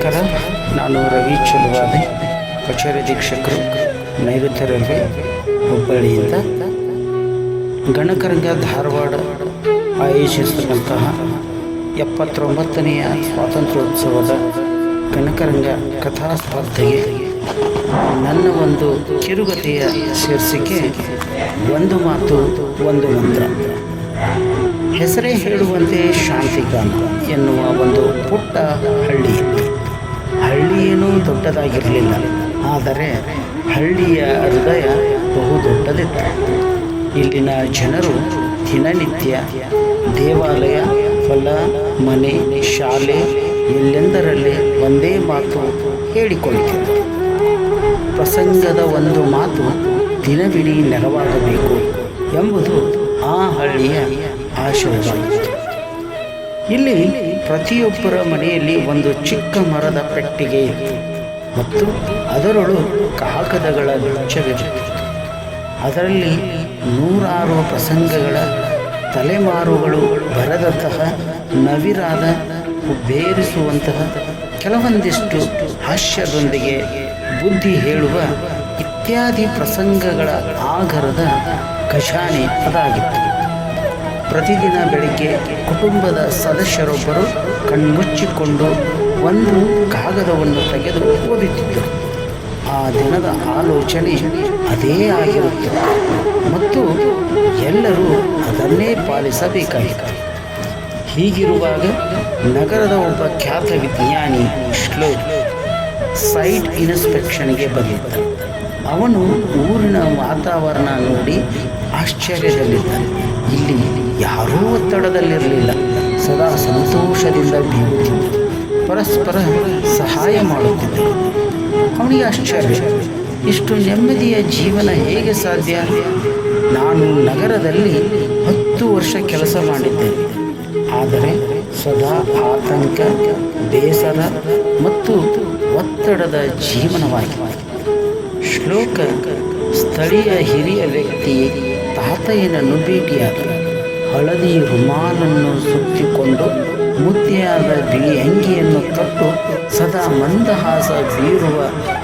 ನಮಸ್ಕಾರ ನಾನು ರವಿ ಚಲುವಾದಿ, ಕಚೇರಿ ಅಧೀಕ್ಷಕರು ನೈಋತ್ಯ ರೈಲ್ವೆ ಹುಬ್ಬಳ್ಳಿಯಿಂದ ಗಣಕರಂಗ ಧಾರವಾಡ ಆಯೋಜಿಸಿರುವಂತಹ ಎಪ್ಪತ್ತೊಂಬತ್ತನೆಯ ಸ್ವಾತಂತ್ರ್ಯೋತ್ಸವದ ಗಣಕರಂಗ ಕಥಾ ಸ್ಪರ್ಧೆಗೆ ನನ್ನ ಒಂದು ಕಿರುಗತೆಯ ಶೀರ್ಷಿಕೆ ಒಂದು ಮಾತು, ಒಂದು ಮಂತ್ರ. ಹೆಸರೇ ಹೇಳುವಂತೆ ಶಾಂತಿಕಾಂತ ಎನ್ನುವ ಒಂದು ಪುಟ್ಟ ಹಳ್ಳಿ ಇತ್ತು ಹಳ್ಳಿ ಏನೂ ದೊಡ್ಡದಾಗಿರಲಿಲ್ಲ. ಆದರೆ ಹಳ್ಳಿಯ ಹೃದಯ ಬಹು ದೊಡ್ಡದಿತ್ತು. ಇಲ್ಲಿನ ಜನರು ದಿನನಿತ್ಯ ದೇವಾಲಯ, ಹೊಲ, ಮನೆ, ಶಾಲೆ ಎಲ್ಲೆಂದರಲ್ಲಿ ಒಂದೇ ಮಾತು ಹೇಳಿಕೊಳ್ಳುತ್ತಿದ್ದರು. ಪ್ರಸಂಗದ ಒಂದು ಮಾತು ದಿನವಿಡೀ ನೆರವಾಗಬೇಕು ಎಂಬುದು ಆ ಹಳ್ಳಿಯ ಆಶಯವಾಗಿತ್ತು. ಇಲ್ಲಿ ಪ್ರತಿಯೊಬ್ಬರ ಮನೆಯಲ್ಲಿ ಒಂದು ಚಿಕ್ಕ ಮರದ ಪೆಟ್ಟಿಗೆ ಇತ್ತು. ಮತ್ತು ಅದರೊಳು ಕಾಗದಗಳ ಗುಚ್ಛವಿರುತ್ತಿತ್ತು ಅದರಲ್ಲಿ ನೂರಾರು ಪ್ರಸಂಗಗಳ ತಲೆಮಾರುಗಳು ಬರೆದಂತಹ ನವಿರಾದ ಬೇರಿಸುವಂತಹ ಕೆಲವೊಂದಿಷ್ಟು ಹಾಸ್ಯದೊಂದಿಗೆ ಬುದ್ಧಿ ಹೇಳುವ ಇತ್ಯಾದಿ ಪ್ರಸಂಗಗಳ ಆಗರದ ಖಜಾನೆ ಅದಾಗಿತ್ತು. ಪ್ರತಿದಿನ ಬೆಳಿಗ್ಗೆ ಕುಟುಂಬದ ಸದಸ್ಯರೊಬ್ಬರು ಕಣ್ಮುಚ್ಚಿಕೊಂಡು ಒಂದು ಕಾಗದವನ್ನು ತೆಗೆದು ಓದುತ್ತಿದ್ದರು. ಆ ದಿನದ ಆಲೋಚನೆ ಅದೇ ಆಗಿರುತ್ತದೆ ಮತ್ತು ಎಲ್ಲರೂ ಅದನ್ನೇ ಪಾಲಿಸಬೇಕಾಯಿತು. ಹೀಗಿರುವಾಗ ನಗರದ ಒಬ್ಬ ಖ್ಯಾತ ವಿಜ್ಞಾನಿ ಶ್ಲೋಕ್ ಸೈಟ್ ಇನ್ಸ್ಪೆಕ್ಷನ್ಗೆ ಬಂದಿದ್ದ. ಅವನು ಊರಿನ ವಾತಾವರಣ ನೋಡಿ ಆಶ್ಚರ್ಯದಲ್ಲಿದ್ದ. ಇಲ್ಲಿ ಯಾರೂ ಒತ್ತಡದಲ್ಲಿರಲಿಲ್ಲ. ಸದಾ ಸಂತೋಷದಿಂದ ಬೀಗುತ್ತಿದ್ದ ಪರಸ್ಪರ ಸಹಾಯ ಮಾಡುತ್ತಿದ್ದರು ಅವನಿಗೆ ಆಶ್ಚರ್ಯ. ಇಷ್ಟು ನೆಮ್ಮದಿಯ ಜೀವನ ಹೇಗೆ ಸಾಧ್ಯ? ನಾನು ನಗರದಲ್ಲಿ ಹತ್ತು ವರ್ಷ ಕೆಲಸ ಮಾಡಿದ್ದೇನೆ ಆದರೆ ಸದಾ ಆತಂಕ, ಬೇಸರ ಮತ್ತು ಒತ್ತಡದ ಜೀವನವಾಗಿ ಶ್ಲೋಕ, ಸ್ಥಳೀಯ ಹಿರಿಯ ವ್ಯಕ್ತಿ ತಾತಯ್ಯನನ್ನು ಭೇಟಿಯಾದ ಹಳದಿ ರುಮಾಲನ್ನು ಸುತ್ತಿಕೊಂಡು ಮುದ್ದೆಯಾದ ಬಿಳಿ ಅಂಗಿಯನ್ನು ತೊಟ್ಟು ಸದಾ ಮಂದಹಾಸ ಬೀರುವ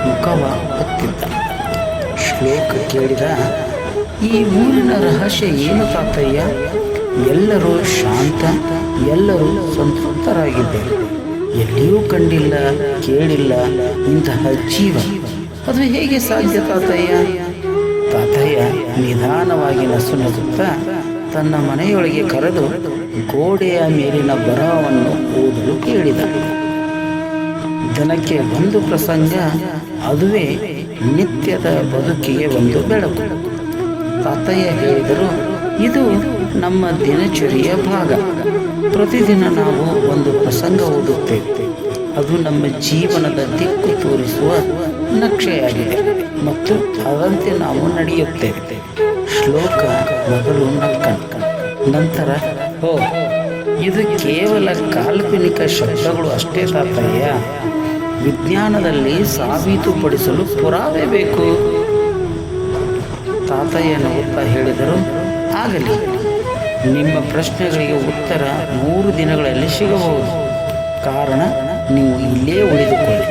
ಮುಖವ ಹೊತ್ತಿದ್ದ. ಶ್ಲೋಕ ಕೇಳಿದ, ಈ ಊರಿನ ರಹಸ್ಯ ಏನು ತಾತಯ್ಯ? ಎಲ್ಲರೂ ಶಾಂತ, ಎಲ್ಲರೂ ಸಂತೃಪ್ತರಾಗಿದ್ದರು. ಎಲ್ಲಿಯೂ ಕಂಡಿಲ್ಲ, ಕೇಳಿಲ್ಲ ಇಂತಹ ಜೀವ. ಅದು ಹೇಗೆ ಸಾಧ್ಯ ತಾತಯ್ಯ? ತಾತಯ್ಯ ನಿಧಾನವಾಗಿ ನಸು ನಗುತ್ತಾ ತನ್ನ ಮನೆಯೊಳಗೆ ಕರೆದು ಗೋಡೆಯ ಮೇಲಿನ ಬರಹವನ್ನು ಓದಲು ಕೇಳಿದ. ದಿನಕ್ಕೆ ಒಂದು ಪ್ರಸಂಗ, ಅದುವೇ ನಿತ್ಯದ ಬದುಕಿಗೆ ಒಂದು ಬೆಳಕು. ತಾತಯ್ಯ ಹೇಳಿದರು, ಇದು ನಮ್ಮ ದಿನಚರಿಯ ಭಾಗ. ಪ್ರತಿದಿನ ನಾವು ಒಂದು ಪ್ರಸಂಗ ಓದುತ್ತೇವೆ. ಅದು ನಮ್ಮ ಜೀವನದ ದಿಕ್ಕು ತೋರಿಸುವ ನಕ್ಷೆಯಾಗಿದೆ ಮತ್ತು ಅದಂತೆ ನಾವು ನಡೆಯುತ್ತೇವೆ. ಶ್ಲೋಕ ಮೊದಲು ನಂತರ, ಓ, ಇದು ಕೇವಲ ಕಾಲ್ಪನಿಕ ಶಬ್ದಗಳು ಅಷ್ಟೇ ತಾತಯ್ಯ. ವಿಜ್ಞಾನದಲ್ಲಿ ಸಾಬೀತುಪಡಿಸಲು ಪುರಾವೆ ಬೇಕು. ತಾತಯ್ಯನ ನಗುತ್ತಾ ಹೇಳಿದರು, ಆಗಲಿ. ನಿಮ್ಮ ಪ್ರಶ್ನೆಗಳಿಗೆ ಉತ್ತರ ಮೂರು ದಿನಗಳಲ್ಲಿ ಸಿಗಬಹುದು. ಕಾರಣ, ನೀವು ಇಲ್ಲೇ ಉಳಿದುಕೊಳ್ಳಿ.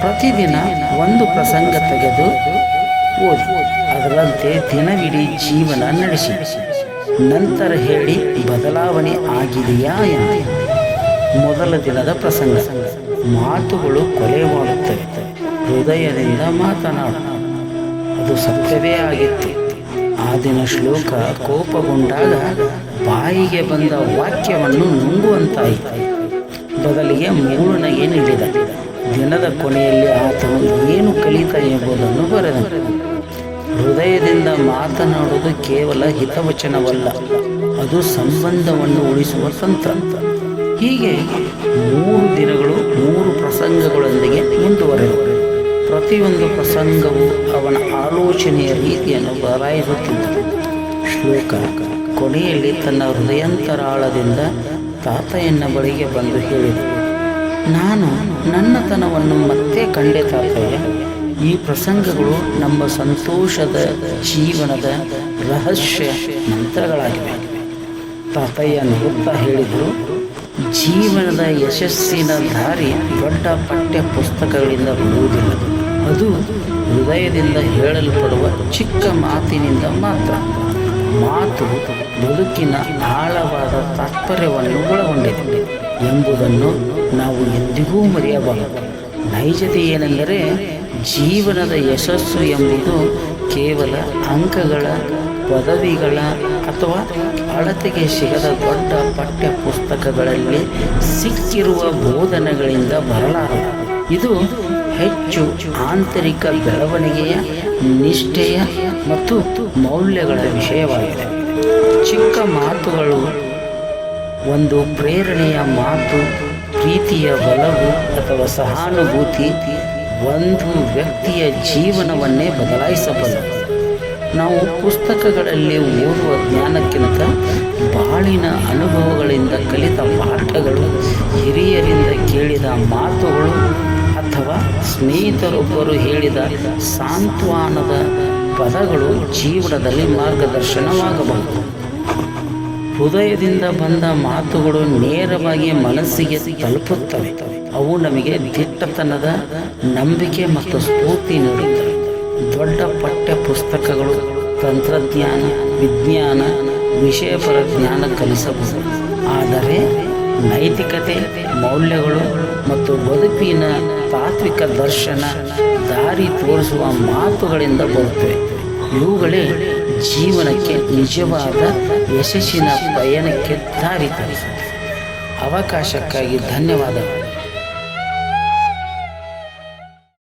ಪ್ರತಿದಿನ ಒಂದು ಪ್ರಸಂಗ ತೆಗೆದು ಓದಿ. ಅದರಂತೆ ದಿನವಿಡೀ ಜೀವನ ನಡೆಸಿ. ನಂತರ ಹೇಳಿ, ಬದಲಾವಣೆ ಆಗಿದೆಯಾ ಎಂದು. ಮೊದಲ ದಿನದ ಪ್ರಸಂಗ. ಮಾತುಗಳು ಕೊಲೆ ಮಾಡುತ್ತವೆ ಹೃದಯದಿಂದ ಮಾತನಾಡ. ಅದು ಸತ್ಯವೇ ಆಗಿತ್ತು. ಆ ದಿನ ಶ್ಲೋಕ ಕೋಪಗೊಂಡಾಗ ಬಾಯಿಗೆ ಬಂದ ವಾಕ್ಯವನ್ನು ನುಂಗುವಂತಾಯಿತು. ಬದಲಿಗೆ ಮೂರ್ಣಗೆ ನೀಡಿದ. ದಿನದ ಕೊನೆಯಲ್ಲಿ ಆತನು ಏನು ಕಲಿತ ಎಂಬುದನ್ನು ಬರೆದನು. ಹೃದಯದಿಂದ ಮಾತನಾಡುವುದು ಕೇವಲ ಹಿತವಚನವಲ್ಲ. ಅದು ಸಂಬಂಧವನ್ನು ಉಳಿಸುವ ತಂತ್ರ. ಹೀಗೆ ಮೂರು ದಿನಗಳು, ಮೂರು ಪ್ರಸಂಗಗಳೊಂದಿಗೆ ಮುಂದುವರೆದವು ಪ್ರತಿಯೊಂದು ಪ್ರಸಂಗವು ಅವನ ಆಲೋಚನೆಯ ರೀತಿಯನ್ನು ಬದಲಾಯಿಸುತ್ತಿದ್ದ ಶ್ಲೋಕ, ಕೊನೆಯಲ್ಲಿ ತನ್ನ ಹೃದಯಂತರಾಳದಿಂದ ತಾತಯ್ಯನ ಬಳಿಗೆ ಬಂದು ಹೇಳಿದರು ನಾನು ನನ್ನತನವನ್ನು ಮತ್ತೆ ಕಂಡೆ ತಾತಯ್ಯ. ಈ ಪ್ರಸಂಗಗಳು ನಮ್ಮ ಸಂತೋಷದ, ಜೀವನದ ರಹಸ್ಯ ಮಂತ್ರಗಳಾಗಿವೆ. ತಾತಯ್ಯ ನಗುತ್ತಾ ಹೇಳಿದರು, ಜೀವನದ ಯಶಸ್ಸಿನ ದಾರಿ ದೊಡ್ಡ ಪಠ್ಯ ಪುಸ್ತಕಗಳಿಂದ ಬರುವುದಿಲ್ಲ. ಅದು ಹೃದಯದಿಂದ ಹೇಳಲ್ಪಡುವ ಚಿಕ್ಕ ಮಾತಿನಿಂದ ಮಾತ್ರ. ಮಾತು ಬದುಕಿನ ಆಳವಾದ ತಾತ್ಪರ್ಯವನ್ನು ಒಳಗೊಂಡಿದೆ ಎಂಬುದನ್ನು ನಾವು ಎಂದಿಗೂ ಮರೆಯಬಾರದು. ನೈಜತೆ ಏನೆಂದರೆ ಜೀವನದ ಯಶಸ್ಸು ಎಂಬುದು ಕೇವಲ ಅಂಕಗಳ, ಪದವಿಗಳ ಅಥವಾ ಅಳತೆಗೆ ಸಿಗದ ದೊಡ್ಡ ಪಠ್ಯ ಪುಸ್ತಕಗಳಲ್ಲಿ ಸಿಕ್ಕಿರುವ ಬೋಧನೆಗಳಿಂದ ಬರಲಾರದು. ಇದು ಹೆಚ್ಚು ಆಂತರಿಕ ಬೆಳವಣಿಗೆಯ, ನಿಷ್ಠೆಯ ಮತ್ತು ಮೌಲ್ಯಗಳ ವಿಷಯವಾಗಿದೆ. ಚಿಕ್ಕ ಮಾತುಗಳು ಒಂದು ಪ್ರೇರಣೆಯ ಮಾತು ಪ್ರೀತಿಯ ಒಲವು ಅಥವಾ ಸಹಾನುಭೂತಿ ಒಂದು ವ್ಯಕ್ತಿಯ ಜೀವನವನ್ನೇ ಬದಲಾಯಿಸಬಲ್ಲದು ನಾವು ಪುಸ್ತಕಗಳಲ್ಲಿ ಓದುವ ಜ್ಞಾನಕ್ಕಿಂತ ಬಾಳಿನ ಅನುಭವಗಳಿಂದ ಕಲಿತ ಪಾಠಗಳು, ಹಿರಿಯರಿಂದ ಕೇಳಿದ ಮಾತುಗಳು ಅಥವಾ ಸ್ನೇಹಿತರೊಬ್ಬರು ಹೇಳಿದ ಸಾಂತ್ವನದ ಪದಗಳು ಜೀವನದಲ್ಲಿ ಮಾರ್ಗದರ್ಶನವಾಗಬಹುದು. ಹೃದಯದಿಂದ ಬಂದ ಮಾತುಗಳು ನೇರವಾಗಿ ಮನಸ್ಸಿಗೆ ತಲುಪುತ್ತವೆ. ಅವು ನಮಗೆ ದಿಟ್ಟತನದ ನಂಬಿಕೆ ಮತ್ತು ಸ್ಫೂರ್ತಿ ನೀಡುತ್ತವೆ. ದೊಡ್ಡ ಪಠ್ಯ ಪುಸ್ತಕಗಳು, ತಂತ್ರಜ್ಞಾನ, ವಿಜ್ಞಾನ, ವಿಷಯಪರ ಜ್ಞಾನ ಕಲಿಸಬಹುದು. ಆದರೆ ನೈತಿಕತೆ, ಮೌಲ್ಯಗಳು ಮತ್ತು ಬದುಕಿನ ತಾತ್ವಿಕ ದರ್ಶನ, ದಾರಿ ತೋರಿಸುವ ಮಾತುಗಳಿಂದ ಬರುತ್ತವೆ. ಇವುಗಳೇ ಜೀವನಕ್ಕೆ ನಿಜವಾದ ಯಶಸ್ಸಿನ ಪಯಣಕ್ಕೆ ದಾರಿ ಅವಕಾಶಕ್ಕಾಗಿ ಧನ್ಯವಾದಗಳು.